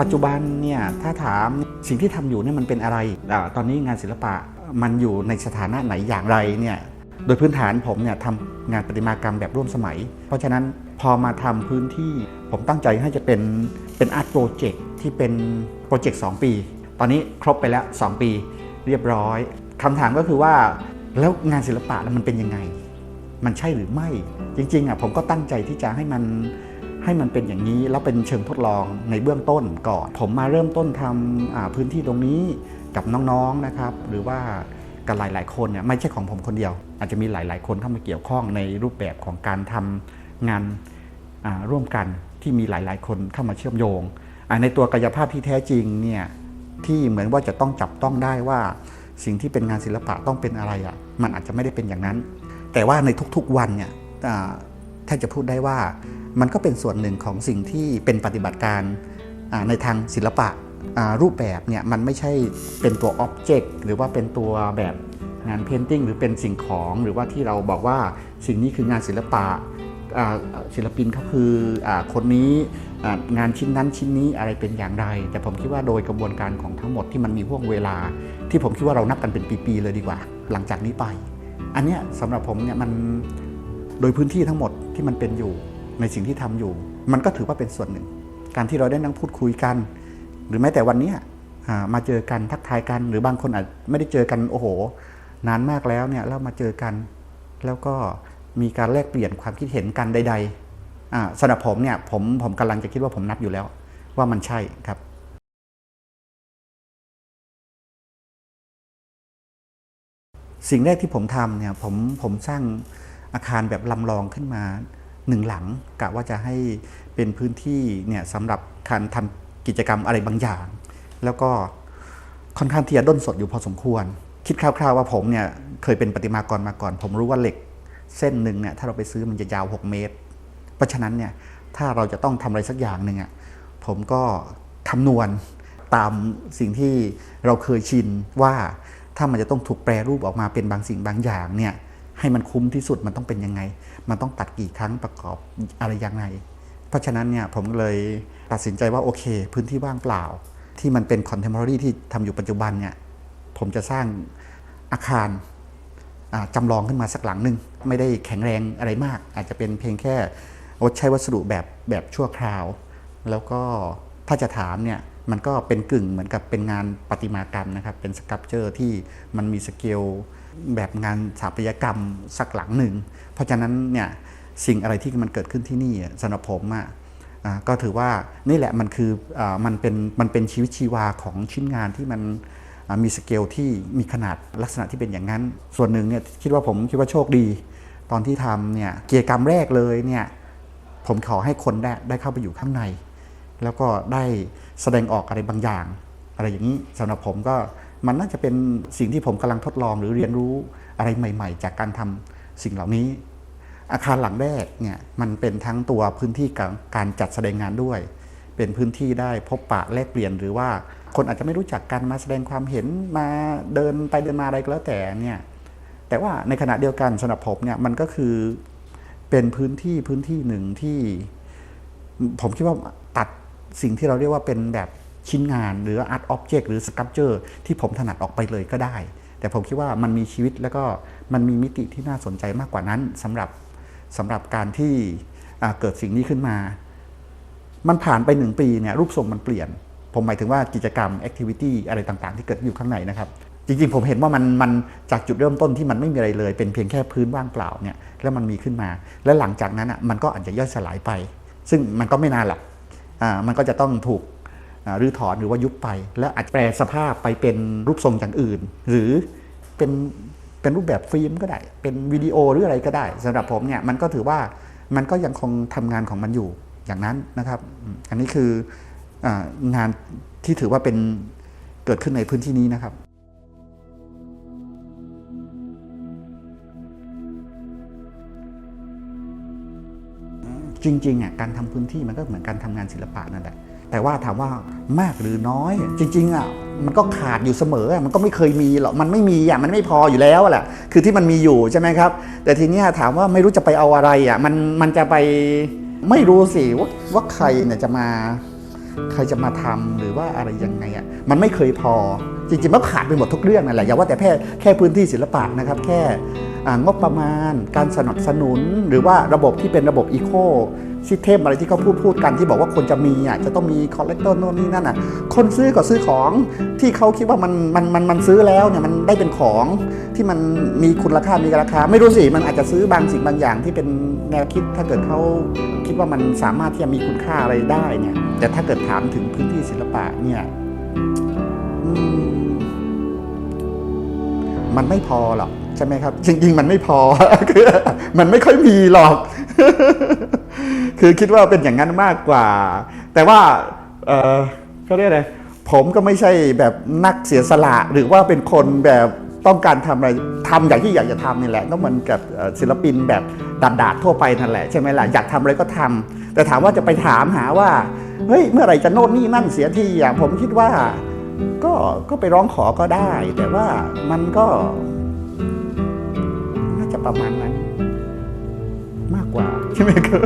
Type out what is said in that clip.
ปัจจุบันเนี่ยถ้าถามสิ่งที่ทำอยู่เนี่ยมันเป็นอะไรอตอนนี้งานศิลปะมันอยู่ในสถานะไหนอย่างไรเนี่ยโดยพื้นฐานผมเนี่ยทำงานประติมากรรมแบบร่วมสมัย เพราะฉะนั้นพอมาทำพื้นที่ผมตั้งใจให้จะเป็นเป็นอาร์ตโปรเจกต์ที่เป็นโปรเจกต์2ปี ตอนนี้ครบไปแล้ว 2 ปีเรียบร้อยคำถามก็คือว่าแล้วงานศิลปะแล้วมันเป็นยังไง มันใช่หรือไม่จริงๆอะผมก็ตั้งใจที่จะให้มัน ให้มันเป็นอย่างนี้แล้วเป็นเชิงทดลองในเบื้องต้นก่อน ผมมาเริ่มต้นทำพื้นที่ตรงนี้กับน้องๆนะครับ หรือว่ากับหลาย ๆ คนเนี่ยไม่ใช่ของผมคนเดียว อาจจะมีหลาย ๆ คนเข้ามาเกี่ยวข้องในรูปแบบของการทำงานร่วมกันที่มีหลาย ๆ คนเข้ามาเชื่อมโยง ในตัวกายภาพที่แท้จริงเนี่ยที่เหมือนว่าจะต้องจับต้องได้ว่าสิ่งที่เป็นงานศิลปะต้องเป็นอะไรอะมันอาจจะไม่ได้เป็นอย่างนั้น แต่ว่าในทุกๆวันเนี่ย อ่าถ้จะพูดได้ว่ามันก็เป็นส่วนหนึ่งของสิ่งที่เป็นปฏิบัติการในทางศิลปะรูปแบบเนี่ยมันไม่ใช่เป็นตัวอ็อบเจกต์หรือว่าเป็นตัวแบบงานเพนติ้งหรือเป็นสิ่งของหรือว่าที่เราบอกว่าสิ่งนี้คืองานศิลปะศิลปินเขาคืออคนนี้งานชิ้นนั้นชิ้นนี้อะไรเป็นอย่างไร แต่ผมคิดว่าโดยกระบวนการของทั้งหมดที่มันมีห่วงเวลา ที่ผมคิดว่าเรานับกันเป็นปีๆเลยดีกว่า หลังจากนี้ไป อันเนี้ยสำหรับผมเนี่ยมันโดยพื้นที่ทั้งหมด ที่มันเป็นอยู่ในสิ่งที่ทำอยู่ มันก็ถือว่าเป็นส่วนหนึ่ง การที่เราได้นั่งพูดคุยกัน หรือแม้แต่วันนี้มาเจอกันทักทายกัน หรือบางคนอาจไม่ได้เจอกันโอ้โห นานมากแล้วเนี่ยแล้วมาเจอกัน แล้วก็มีการแลกเปลี่ยนความคิดเห็นกันใดๆสำหรับผมเนี่ยผมผมกำลังจะคิดว่าผมนับอยู่แล้ว ว่ามันใช่ครับสิ่งแรกที่ผมทำเนี่ยผมผมสร้าง อาคารแบบลำลองขึ้นมาหนึ่งหลังกะว่าจะให้เป็นพื้นที่เนี่ยสำหรับการทำกิจกรรมอะไรบางอย่าง แล้วก็ค่อนข้างที่จะด้นสดอยู่พอสมควร คิดคร่าวๆว่าผมเนี่ยเคยเป็นประติมากรมาก่อน ผมรู้ว่าเหล็กเส้นหนึ่งเนี่ยถ้าเราไปซื้อมันจะยาว 6 เมตร เพราะฉะนั้นเนี่ยถ้าเราจะต้องทำอะไรสักอย่างหนึ่งอะผมก็คำนวณตามสิ่งที่เราเคยชินว่าถ้ามันจะต้องถูกแปรรูปออกมาเป็นบางสิ่งบางอย่างเนี่ย ให้มันคุ้มที่สุดมันต้องเป็นยังไง มันต้องตัดกี่ครั้งประกอบอะไรยังไง เพราะฉะนั้นเนี่ยผมเลยตัดสินใจว่าโอเค พื้นที่ว่างเปล่า ที่มันเป็นคอนเทม p o r a r y ที่ทำอยู่ปัจจุบันเนี่ยผมจะสร้างอาคารอ่าจำลองขึ้นมาสักหลังหนึ่งไม่ได้แข็งแรงอะไรมาก อาจจะเป็นเพียงแค่ใช้วัสดุแบบแบบชั่วคราว แล้วก็ถ้าจะถามเนี่ยมันก็เป็นกึ่งเหมือนกับเป็นงานประติมากรรมนะครับ เป็นสครับเจอร์ที่มันมีสเกล แบบงานสถาปัตยกรรมสักหลังหนึ่ง เพราะฉะนั้นเนี่ยสิ่งอะไรที่มันเกิดขึ้นที่นี่สำหรับผมอะอ่าก็ถือว่านี่แหละมันคืออมันเป็นมันเป็นชีวิตชีวาของชิ้นงานที่มันมีสเกลที่มีขนาดลักษณะที่เป็นอย่างนั้น ส่วนหนึ่งเนี่ยคิดว่าผมคิดว่าโชคดี ตอนที่ทำเนี่ยกิจกรรมแรกเลยเนี่ยผมขอให้คนได้ได้เข้าไปอยู่ข้างใน แล้วก็ได้แสดงออกอะไรบางอย่าง อะไรอย่างนี้สำหรับผมก็ มันน่าจะเป็นสิ่งที่ผมกำลังทดลองหรือเรียนรู้อะไรใหม่ ๆ จากการทำสิ่งเหล่านี้ อาคารหลังแรกเนี่ยมันเป็นทั้งตัวพื้นที่การการจัดแสดงงานด้วย เป็นพื้นที่ได้พบปะแลกเปลี่ยนหรือว่าคนอาจจะไม่รู้จักกันมาแสดงความเห็นมาเดินไปเดินมาอะไรก็แล้วแต่เนี่ยแต่ว่าในขณะเดียวกันสำหรับผมเนี่ยมันก็คือเป็นพื้นที่พื้นที่หนึ่งที่ ผมคิดว่าตัดสิ่งที่เราเรียกว่าเป็นแบบ ชิ้นงานหรืออาร์ตอ็อบเจกต์หรือสครับเจอร์ที่ผมถนัดออกไปเลยก็ได้ แต่ผมคิดว่ามันมีชีวิตแล้วก็มันมีมิติที่น่าสนใจมากกว่านั้นสำหรับสำหรับการที่เกิดสิ่งนี้ขึ้นมา มันผ่านไปหนึ่งปีเนี่ยรูปทรงมันเปลี่ยน ผมหมายถึงว่ากิจกรรมแอคทิวิตี้อะไรต่างๆ ที่เกิดอยู่ข้างในนะครับจริงๆ ผมเห็นว่ามันมันจากจุดเริ่มต้นที่มันไม่มีอะไรเลย เป็นเพียงแค่พื้นว่างเปล่าเนี่ยแล้วมันมีขึ้นมา และหลังจากนั้นอะมันก็อาจจะย่อยสลายไป ซึ่งมันก็ไม่นานหรอกอ่ามันก็จะต้องถูก รื้อถอนหรือว่ายุบไป แล้วอาจแปลสภาพไปเป็นรูปทรงอย่างอื่น หรือเป็นเป็นรูปแบบฟิล์มก็ได้ เป็นวิดีโอหรืออะไรก็ได้สำหรับผมเนี่ยมันก็ถือว่ามันก็ยังคงทำงานของมันอยู่อย่างนั้นนะครับ อันนี้คืองานที่ถือว่าเป็นเกิดขึ้นในพื้นที่นี้นะครับจริงๆอะการทำพื้นที่มันก็เหมือนการทำงานศิลปะนั่นแหละ แต่ว่าถามว่ามากหรือน้อย จริง ๆอะมันก็ขาดอยู่เสมอมันก็ไม่เคยมีหรอกมันไม่มีอะมันไม่พออยู่แล้วแหละคือที่มันมีอยู่ใช่ไหมครับ แต่ทีเนี้ยถามว่าไม่รู้จะไปเอาอะไรอะมันมันจะไปไม่รู้สิว่าว่าใครเนี่ยจะมาใครจะมาทำหรือว่าอะไรยังไงอะมันไม่เคยพอ จริงๆมันขาดไปหมดทุกเรื่องนั่นแหละอย่าว่าแต่แค่แค่พื้นที่ศิลปะนะครับแค่งบประมาณ การสนับสนุน หรือว่าระบบที่เป็นระบบอีโค ซิสเทมอะไรที่เขาพูดพูดกันที่บอกว่าคนจะมีอะจะต้องมีคอลเลกเตอร์โน่นนี่นั่นอะคนซื้อก็ซื้อของที่เขาคิดว่ามันมันมันมันซื้อแล้วเนี่ยมันได้เป็นของที่มันมีคุณราคามีราคา ไม่รู้สิมันอาจจะซื้อบางสิ่งบางอย่างที่เป็นแนวคิดถ้าเกิดเขาคิดว่ามันสามารถที่จะมีคุณค่าอะไรได้เนี่ยแต่ถ้าเกิดถามถึงพื้นที่ศิลปะเนี่ยมมันไม่พอหรอกใช่ไหมครับ จริงๆ มันไม่พอคือมันไม่ค่อยมีหรอก คือคิดว่าเป็นอย่างนั้นมากกว่า แต่ว่าเออเขาเรียกอะไรผมก็ไม่ใช่แบบนักเสียสละหรือว่าเป็นคนแบบต้องการทำอะไรทำอย่างที่อยากจะทำนี่แหละก็เหมือนกับศิลปินแบบดาดๆทั่วไปนั่นแหละใช่ไหมล่ะอยากทำอะไรก็ทำแต่ถามว่าจะไปถามหาว่าเฮ้ยเมื่อไหร่จะโน่นนี่นั่นเสียทีอะผมคิดว่าก็ก็ไปร้องขอก็ได้ แต่ว่ามันก็น่าจะประมาณนั้น มากกว่าใช่ไหมครับ